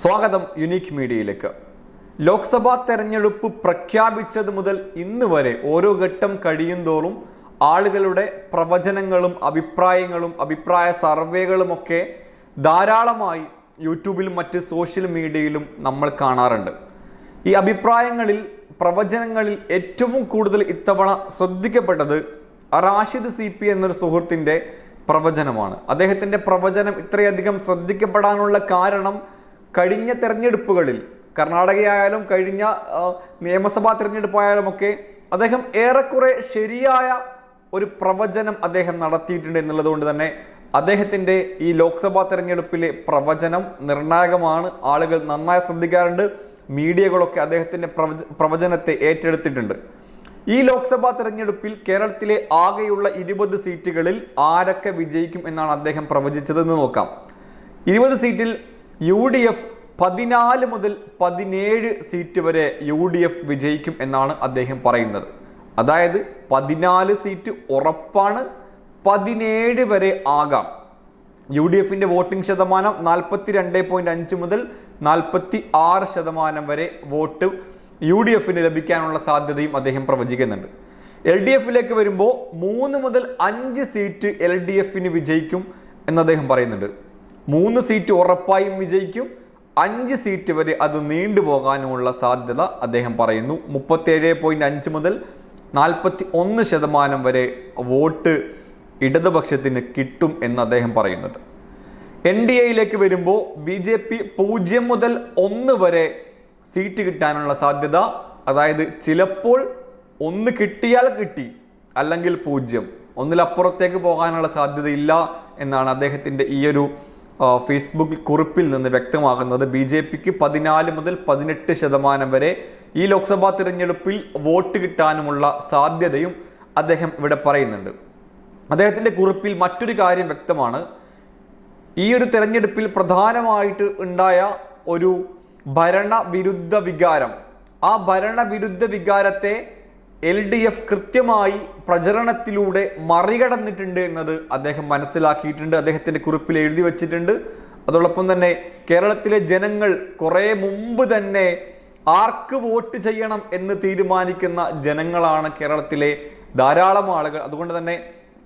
സ്വാഗതം യുണീക്ക് മീഡിയയിലേക്ക്. ലോക്സഭാ തെരഞ്ഞെടുപ്പ് പ്രഖ്യാപിച്ചത് മുതൽ ഇന്ന് വരെ ഓരോ ഘട്ടം കഴിയുന്തോറും ആളുകളുടെ പ്രവചനങ്ങളും അഭിപ്രായങ്ങളും അഭിപ്രായ സർവേകളുമൊക്കെ ധാരാളമായി യൂട്യൂബിലും മറ്റ് സോഷ്യൽ മീഡിയയിലും നമ്മൾ കാണാറുണ്ട്. ഈ അഭിപ്രായങ്ങളിൽ പ്രവചനങ്ങളിൽ ഏറ്റവും കൂടുതൽ ഇത്തവണ ശ്രദ്ധിക്കപ്പെട്ടത് റാഷിദ് സി പി എന്നൊരു സുഹൃത്തിന്റെ പ്രവചനമാണ്. അദ്ദേഹത്തിന്റെ പ്രവചനം ഇത്രയധികം ശ്രദ്ധിക്കപ്പെടാനുള്ള കാരണം കഴിഞ്ഞ തെരഞ്ഞെടുപ്പുകളിൽ കർണാടകയായാലും കഴിഞ്ഞ നിയമസഭാ തിരഞ്ഞെടുപ്പായാലും ഒക്കെ അദ്ദേഹം ഏറെക്കുറെ ശരിയായ ഒരു പ്രവചനം അദ്ദേഹം നടത്തിയിട്ടുണ്ട് എന്നുള്ളത് കൊണ്ട് തന്നെ അദ്ദേഹത്തിന്റെ ഈ ലോക്സഭാ തെരഞ്ഞെടുപ്പിലെ പ്രവചനം നിർണായകമാണ്. ആളുകൾ നന്നായി ശ്രദ്ധിക്കാറുണ്ട്. മീഡിയകളൊക്കെ അദ്ദേഹത്തിന്റെ പ്രവച പ്രവചനത്തെ ഏറ്റെടുത്തിട്ടുണ്ട്. ഈ ലോക്സഭാ തെരഞ്ഞെടുപ്പിൽ കേരളത്തിലെ ആകെയുള്ള ഇരുപത് സീറ്റുകളിൽ ആരൊക്കെ വിജയിക്കും എന്നാണ് അദ്ദേഹം പ്രവചിച്ചതെന്ന് നോക്കാം. ഇരുപത് സീറ്റിൽ യു ഡി എഫ് പതിനാല് മുതൽ പതിനേഴ് സീറ്റ് വരെ യു ഡി എഫ് വിജയിക്കും എന്നാണ് അദ്ദേഹം പറയുന്നത്. അതായത് പതിനാല് സീറ്റ് ഉറപ്പാണ് പതിനേഴ് വരെ ആകാം. യു ഡി എഫിന്റെ വോട്ടിംഗ് ശതമാനം നാൽപ്പത്തി രണ്ട് പോയിന്റ് അഞ്ച് മുതൽ നാൽപ്പത്തി ആറ് ശതമാനം വരെ വോട്ട് യു ഡി എഫിന് ലഭിക്കാനുള്ള സാധ്യതയും അദ്ദേഹം പ്രവചിക്കുന്നുണ്ട്. എൽ ഡി എഫിലേക്ക് വരുമ്പോൾ മൂന്ന് മുതൽ അഞ്ച് സീറ്റ് എൽ ഡി എഫിന് വിജയിക്കും എന്ന് അദ്ദേഹം പറയുന്നുണ്ട്. മൂന്ന് സീറ്റ് ഉറപ്പായും വിജയിക്കും. അഞ്ച് സീറ്റ് വരെ അത് നീണ്ടുപോകാനുമുള്ള സാധ്യത അദ്ദേഹം പറയുന്നു. മുപ്പത്തേഴ് പോയിന്റ് അഞ്ച് മുതൽ നാൽപ്പത്തി ഒന്ന് ശതമാനം വരെ വോട്ട് ഇടതുപക്ഷത്തിന് കിട്ടും എന്ന് അദ്ദേഹം പറയുന്നുണ്ട്. എൻ ഡി എയിലേക്ക് വരുമ്പോൾ ബി ജെ പി പൂജ്യം മുതൽ ഒന്ന് വരെ സീറ്റ് കിട്ടാനുള്ള സാധ്യത അതായത് ചിലപ്പോൾ ഒന്ന് കിട്ടിയാൽ കിട്ടി അല്ലെങ്കിൽ പൂജ്യം. ഒന്നിലപ്പുറത്തേക്ക് പോകാനുള്ള സാധ്യതയില്ല എന്നാണ് അദ്ദേഹത്തിന്റെ ഈ ഒരു ആ, ഫേസ്ബുക്ക് കുറിപ്പിൽ നിന്ന് വ്യക്തമാകുന്നത് ബി ജെ പിക്ക് പതിനാല് മുതൽ പതിനെട്ട് ശതമാനം വരെ ഈ ലോക്സഭാ തിരഞ്ഞെടുപ്പിൽ വോട്ട് കിട്ടാനുമുള്ള സാധ്യതയും അദ്ദേഹം ഇവിടെ പറയുന്നുണ്ട്. അദ്ദേഹത്തിന്റെ കുറിപ്പിൽ മറ്റൊരു കാര്യം വ്യക്തമാണ്. ഈ ഒരു തെരഞ്ഞെടുപ്പിൽ പ്രധാനമായിട്ട് ഉണ്ടായ ഒരു ഭരണവിരുദ്ധ വികാരം ആ ഭരണവിരുദ്ധ വികാരത്തെ എൽ ഡി എഫ് കൃത്യമായി പ്രചരണത്തിലൂടെ മറികടന്നിട്ടുണ്ട് എന്നത് അദ്ദേഹം മനസ്സിലാക്കിയിട്ടുണ്ട്. അദ്ദേഹത്തിന്റെ കുറിപ്പിൽ എഴുതി വച്ചിട്ടുണ്ട്. അതോടൊപ്പം തന്നെ കേരളത്തിലെ ജനങ്ങൾ കുറേ മുമ്പ് തന്നെ ആർക്ക് വോട്ട് ചെയ്യണം എന്ന് തീരുമാനിക്കുന്ന ജനങ്ങളാണ് കേരളത്തിലെ ധാരാളം ആളുകൾ. അതുകൊണ്ട് തന്നെ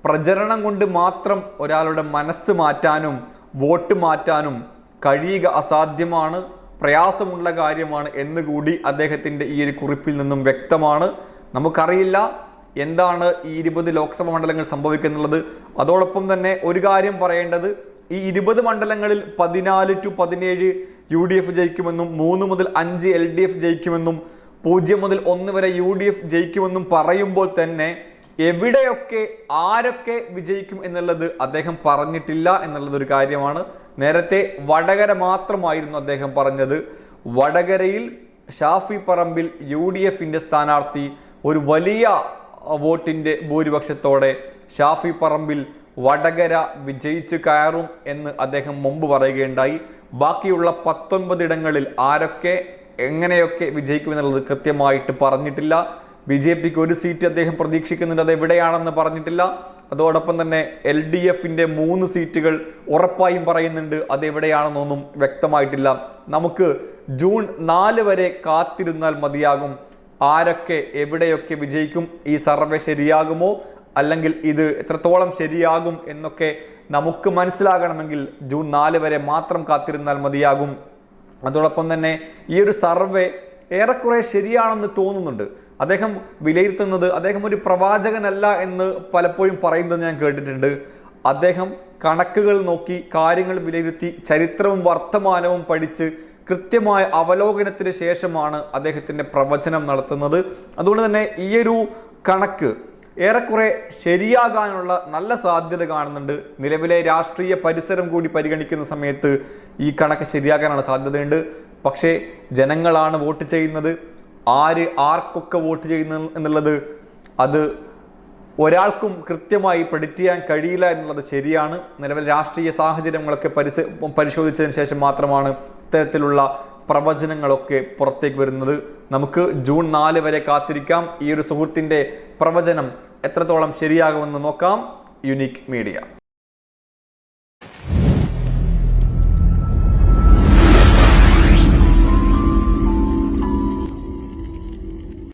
പ്രചരണം കൊണ്ട് മാത്രം ഒരാളുടെ മനസ്സ് മാറ്റാനും വോട്ട് മാറ്റാനും കഴിയുക അസാധ്യമാണ്. പ്രയാസമുള്ള കാര്യമാണ് എന്നുകൂടി അദ്ദേഹത്തിന്റെ ഈ ഒരു കുറിപ്പിൽ നിന്നും വ്യക്തമാണ്. നമുക്കറിയില്ല എന്താണ് ഈ ഇരുപത് ലോക്സഭാ മണ്ഡലങ്ങൾ സംഭവിക്കുന്നുള്ളത്. അതോടൊപ്പം തന്നെ ഒരു കാര്യം പറയേണ്ടത് ഈ ഇരുപത് മണ്ഡലങ്ങളിൽ പതിനാല് ടു പതിനേഴ് യു ഡി എഫ് ജയിക്കുമെന്നും മൂന്ന് മുതൽ അഞ്ച് എൽ ഡി എഫ് ജയിക്കുമെന്നും പൂജ്യം മുതൽ ഒന്ന് വരെ യു ഡി എഫ് ജയിക്കുമെന്നും പറയുമ്പോൾ തന്നെ എവിടെയൊക്കെ ആരൊക്കെ വിജയിക്കും എന്നുള്ളത് അദ്ദേഹം പറഞ്ഞിട്ടില്ല എന്നുള്ളതൊരു കാര്യമാണ്. നേരത്തെ വടകര മാത്രമായിരുന്നു അദ്ദേഹം പറഞ്ഞത്. വടകരയിൽ ഷാഫി പറമ്പിൽ യു ഡി എഫിന്റെ സ്ഥാനാർത്ഥി ഒരു വലിയ വോട്ടിന്റെ ഭൂരിപക്ഷത്തോടെ ഷാഫി പറമ്പിൽ വടകര വിജയിച്ചു കയറും എന്ന് അദ്ദേഹം മുമ്പ് പറയുകയുണ്ടായി. ബാക്കിയുള്ള പത്തൊൻപതിടങ്ങളിൽ ആരൊക്കെ എങ്ങനെയൊക്കെ വിജയിക്കുമെന്നുള്ളത് കൃത്യമായിട്ട് പറഞ്ഞിട്ടില്ല. ബി ജെ പിക്ക് ഒരു സീറ്റ് അദ്ദേഹം പ്രതീക്ഷിക്കുന്നുണ്ട് അത് എവിടെയാണെന്ന് പറഞ്ഞിട്ടില്ല. അതോടൊപ്പം തന്നെ എൽ ഡി എഫിന്റെ മൂന്ന് സീറ്റുകൾ ഉറപ്പായും പറയുന്നുണ്ട് അത് എവിടെയാണെന്നൊന്നും വ്യക്തമായിട്ടില്ല. നമുക്ക് ജൂൺ നാല് വരെ കാത്തിരുന്നാൽ മതിയാകും. ആരൊക്കെ എവിടെയൊക്കെ വിജയിക്കും ഈ സർവേ ശരിയാകുമോ അല്ലെങ്കിൽ ഇത് എത്രത്തോളം ശരിയാകും എന്നൊക്കെ നമുക്ക് മനസ്സിലാകണമെങ്കിൽ ജൂൺ നാല് വരെ മാത്രം കാത്തിരുന്നാൽ മതിയാകും. അതോടൊപ്പം തന്നെ ഈ ഒരു സർവേ ഏറെക്കുറെ ശരിയാണെന്ന് തോന്നുന്നുണ്ട്. അദ്ദേഹം വിലയിരുത്തുന്നത് അദ്ദേഹം ഒരു പ്രവാചകനല്ല എന്ന് പലപ്പോഴും പറയുന്നത് ഞാൻ കേട്ടിട്ടുണ്ട്. അദ്ദേഹം കണക്കുകൾ നോക്കി കാര്യങ്ങൾ വിലയിരുത്തി ചരിത്രവും വർത്തമാനവും പഠിച്ച് കൃത്യമായ അവലോകനത്തിന് ശേഷമാണ് അദ്ദേഹത്തിന്റെ പ്രവചനം നടത്തുന്നത്. അതുകൊണ്ട് തന്നെ ഈയൊരു കണക്ക് ഏറെക്കുറെ ശരിയാകാനുള്ള നല്ല സാധ്യത കാണുന്നുണ്ട്. നിലവിലെ രാഷ്ട്രീയ പരിസരം കൂടി പരിഗണിക്കുന്ന സമയത്ത് ഈ കണക്ക് ശരിയാകാനുള്ള സാധ്യതയുണ്ട്. പക്ഷേ ജനങ്ങളാണ് വോട്ട് ചെയ്യുന്നത്. ആര് ആർക്കൊക്കെ വോട്ട് ചെയ്യുന്നു എന്നുള്ളത് അത് ഒരാൾക്കും കൃത്യമായി പ്രെഡിക്റ്റ് ചെയ്യാൻ കഴിയില്ല എന്നുള്ളത് ശരിയാണ്. നിലവിൽ രാഷ്ട്രീയ സാഹചര്യങ്ങളൊക്കെ പരിശ പരിശോധിച്ചതിന് ശേഷം മാത്രമാണ് ഇത്തരത്തിലുള്ള പ്രവചനങ്ങളൊക്കെ പുറത്തേക്ക് വരുന്നത്. നമുക്ക് ജൂൺ നാല് വരെ കാത്തിരിക്കാം. ഈ ഒരു സുഹൃത്തിന്റെ പ്രവചനം എത്രത്തോളം ശരിയാകുമെന്ന് നോക്കാം. Unique media.